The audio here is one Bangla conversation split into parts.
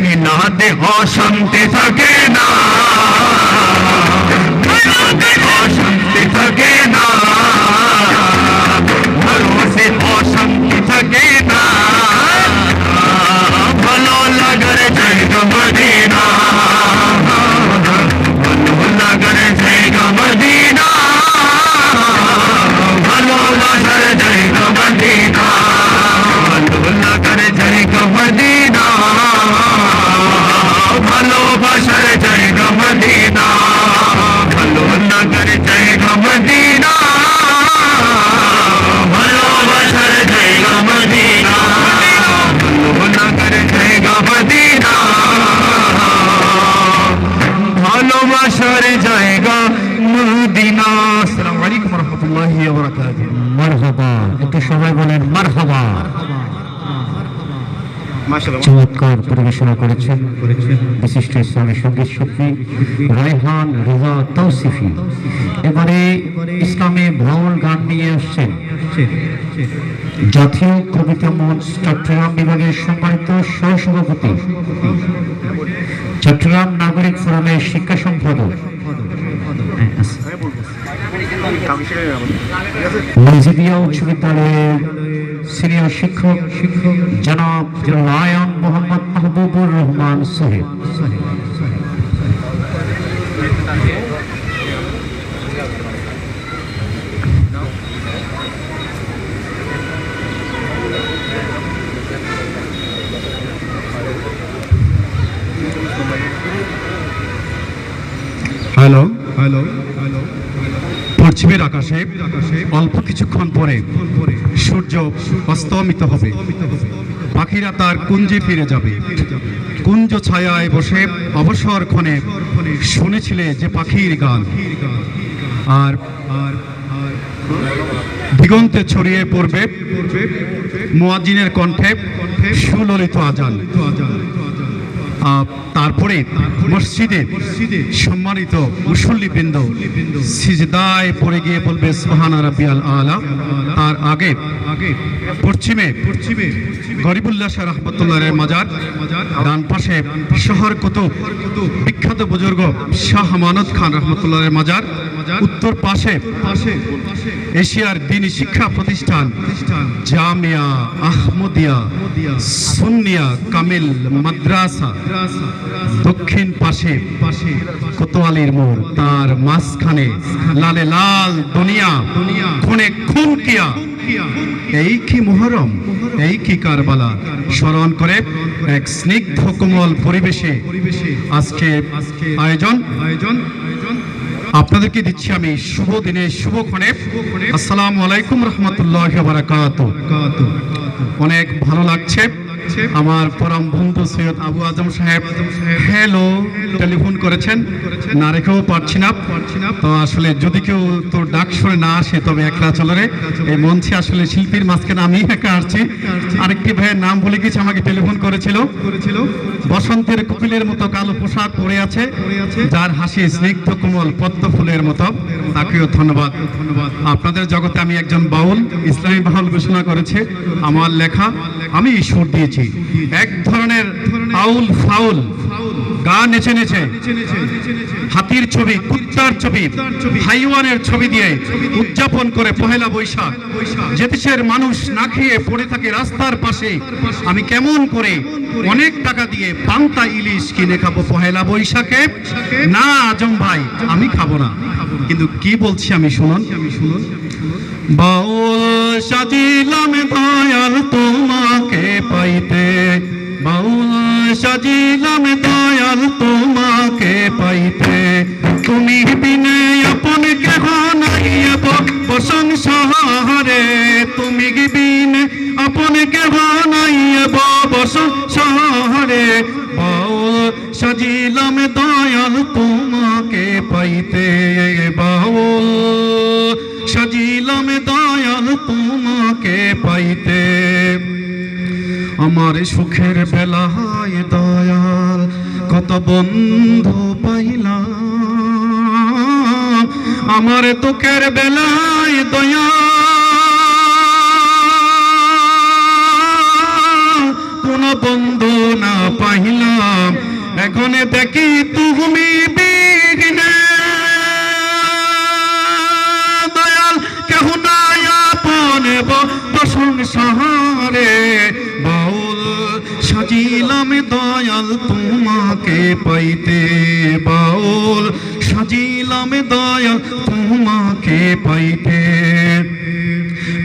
বিনা দেহ শান্তি থাকে না। ভালোবাসার জায়গা মদিনা ভালো লাগার জায়গা মদিনা ভালোবাসার জায়গা মদিনা ভালো লাগার জায়গা মদিনা ভালোবাসার জায়গা মদিনা আসসালামু আলাইকুম রহমতুল্লাহি ওয়া বারাকাতুহু। মারহাবা। একটু সবাই বলেন, মারহাবা। চমৎকার পরিবেশনা করেছেন বিশিষ্ট ইসলামী সংগীত শিল্পী রায়হান রেজা তৌসিফি। এবারে ইসলামী ভ্রমণ গান নিয়ে আসছেন জাতীয় কবিতা মঞ্চ চট্টগ্রাম বিভাগের সম্মানিত সহসভাপতি চট্টগ্রাম নাগরিক ফোরামের শিক্ষা সম্পাদক। মজিদিয়া উচ্চ বিদ্যালয়ের সিনিয়র শিক্ষক জনাব Nayan Mohammad Mahbubur Rahman Soheb hello hello hello পশ্চিমের আকাশে অল্প কিছুক্ষণ পরে সূর্য অস্তমিত হবে। পাখিরা তার কুঞ্জে ফিরে যাবে। কুঞ্জ ছায়ায় বসে অবসর ক্ষণে শুনেছিলে যে পাখির গান। আর দিগন্তে ছড়িয়ে পড়বে মোয়াজিনের কণ্ঠে সুললিত আজান। তারপরে মসজিদে সম্মানিত মুসল্লিবৃন্দ সিজদায় পড়ে গিয়ে বলবে, সুবহান রাব্বিয়াল আলা। তার আগে পশ্চিমে পশ্চিমে গরিবুল্লাহ শাহ রহমতুল্লাহ মাজার, ডান পাশে শহর কুতুব, বিখ্যাত বুজুর্গ শাহ আমানত খান রহমতুল্লাহ মাজার উত্তর পাশে এশিয়ার দিনী শিক্ষা প্রতিষ্ঠান জামিয়া আহমদিয়া সুন্নিয়া কামিল মাদ্রাসা। দক্ষিণ পাশে কোতোয়ালির মোড় তার মাঝখানে লালে লাল দুনিয়া খুনে খুন কিয়া এই কি মুহরম? এই কি কারবালা? স্মরণ করে এক স্নিগ্ধ কোমল পরিবেশে আজকে আয়োজন। আয়োজন। আপনাদেরকে দিচ্ছি আমি শুভ দিনে শুভ ক্ষণে। আসসালামু আলাইকুম রহমতুল্লাহ অনেক ভালো লাগছে। আমার পরম বন্ধু সৈয়দ আবু আজম সাহেব হ্যালো টেলিফোন করেছেন। না রেখেও পারছি না। পারছি না তো আসলে যদি কেউ তোর ডাক শুনে না আসে তবে একলা চলরে। এই মঞ্চে আসলে শিল্পীর মাঝখানে আমি একা আসছি। আরেকটি ভাইয়ের নাম বলে গেছে আমাকে টেলিফোন করেছিল। করেছিল। বসন্তের কোকিলের মতো কালো পোশাক পরে আছে। যার হাসি স্নিগ্ধ কোমল পদ্ম ফুলের মতো। তাকেও ধন্যবাদ। ধন্যবাদ। আপনাদের জগতে আমি একজন বাউল। ইসলামী বাউল ঘোষণা করেছে। আমার লেখা। আমি সুর দিয়েছি। এক ধরনের আউল ফাউল। গা নেচে নেচে। হাতির ছবি, কুত্তার ছবি, হাইওয়ানের ছবি দিয়ে উদযাপন করে পহেলা বৈশাখ। যে দেশের মানুষ না খেয়ে পড়ে থাকে রাস্তার পাশে, আমি কেমন করে অনেক টাকা দিয়ে পান্তা ইলিশ কিনে খাব পহেলা বৈশাখে? না, আজম ভাই, আমি খাব না। কিন্তু কি বলছি আমি শুনুন। আমি শুনুন বাউল সাজিলাম দয়াল তোমাকে পাইতে। বাউল সাজিলাম দয়াল তোমাকে পাইতে। তুমি বিনে আপন কেহ নাই প্রশংসারে তুমি বিনে আপন কেহ নাই প্রশংসারে বাউল সাজিলাম দয়াল তোমাকে পাইতে। বাউল পাইতে আমার সুখের বেলায় দয়াল কত বন্ধু পাইলাম। আমার দুঃখের বেলায় দয়াল কোন বন্ধু না পাইলাম। এখন দেখি তুমি সাজিলাম দয়াল তোমাকে পাইতে বাউল। সাজিলাম দয়াল তোমাকে পাইতে।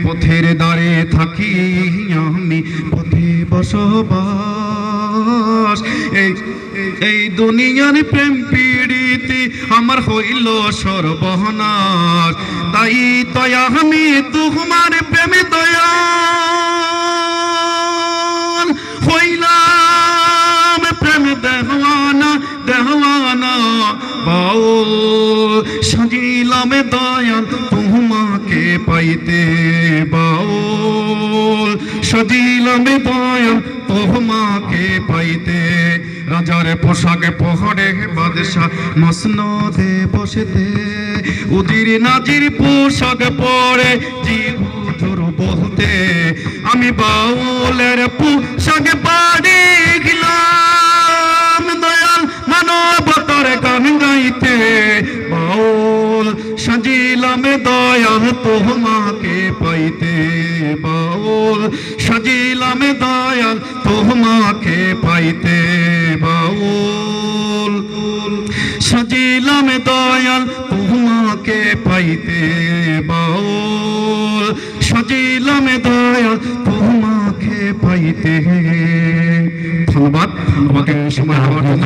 পথের দ্বারে থাকি আমি, পথে বসবাস। এই এই দুনিয়ার প্রেম পীড়িতি আমার হইল সর্বনাশ। তাই তয়া আমি তোমার প্রেমে দয়াল। দেহওয়ানা বাউল সাজিলাম দয়াল, তোমাকে পাইতে বাউল। সাজিলাম দয়াল, তোমাকে পাইতে। রাজার পোশাকে পহরে বাদশা মসনদে বসেতে। উজির নাজির পোশাক পরে জিহুজুর বলতে, আমি বাউলের পোশাক পাড়ি সাজিলাম দয়াল তোমাকে পাইতে বাউল সাজিলাম দয়াল তোমাকে পাইতে বাউল সাজিলাম দয়াল তোমাকে পাইতে বাউল সাজিলাম দয়াল তোমাকে পাইতে। ধন্যবাদ। আমাকে সময় জন্য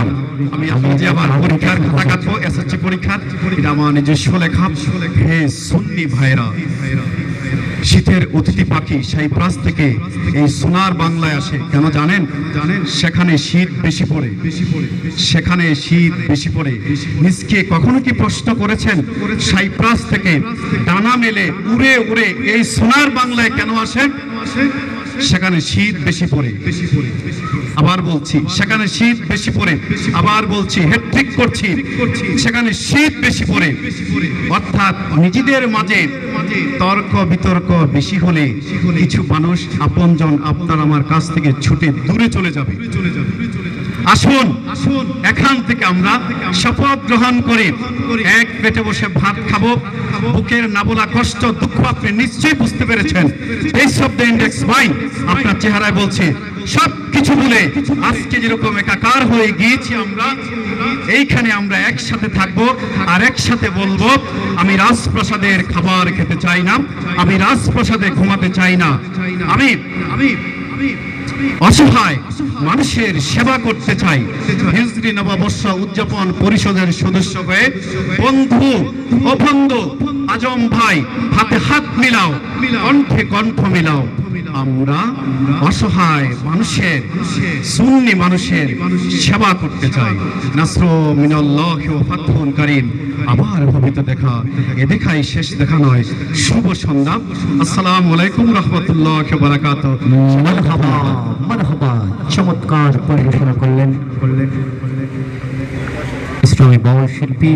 আমি যে আমার পরীক্ষার খাতা কাটবো এসএসসি পরীক্ষার। আমার নিজস্ব লেখা। হে সুন্নি ভাইরা, শীতের অতিথি পাখি সাইপ্রাস থেকে এই সোনার বাংলায় আসে। কেন জানেন? জানেন সেখানে শীত বেশি পড়ে। সেখানে শীত বেশি পড়ে। নিজকে কখনো কি প্রশ্ন করেছেন? সাইপ্রাস থেকে ডানা মেলে উড়ে উড়ে এই সোনার বাংলায় কেন আসেন সেখানে শীত বেশি পড়ে। আবার বলছি, সেখানে শীত বেশি পড়ে। আবার বলছি হেট্রিক করছি। সেখানে শীত বেশি পড়ে। অর্থাৎ নিজেদের মাঝে তর্ক বিতর্ক বেশি হলে কিছু মানুষ আপনজন আপনার আমার কাছ থেকে ছুটে দূরে চলে যাবে। আসুন আসুন। এখান থেকে আমরা শপথ গ্রহণ করে। এক পেটে বসে ভাত খাব। বুকের নাবলা কষ্ট দুঃখ আপনি নিশ্চয়ই বুঝতে পেরেছেন। এই শব্দ ইন্ডেক্স মাইন্ড আপনার চেহারায় বলছে সব কিছু বলে আজকে যেরকম একাকার হয়ে গিয়েছি আমরা এইখানে আমরা একসাথে থাকব আর একসাথে বলব আমি রাজপ্রাসাদের খাবার খেতে চাই না আমি রাজপ্রাসাদে ঘুমাতে চাই না। আমি আমি আমি অসহায় মানুষের সেবা করতে চাই। হিজরি নববর্ষ উদযাপন পরিষদের সদস্য হয়ে বন্ধু ও বন্ধু আজম ভাই হাতে হাত মিলাও কণ্ঠে কণ্ঠ মিলাও। আমরা অসহায় মানুষের সুন্নি মানুষের সেবা করতে চাই। নাসর মিনাল্লাহ ও ফাতহুন করিম। আবার ভবিত দেখা এ দেখাই শেষ দেখা নয়। শুভ সন্ধ্যা। আসসালামু আলাইকুম রহমতুল্লাহ বারাকাতুহ। মারহাবা মারহাবা চমৎকার পরিবেশনা করলেন। ইসলামী বাউল শিল্পী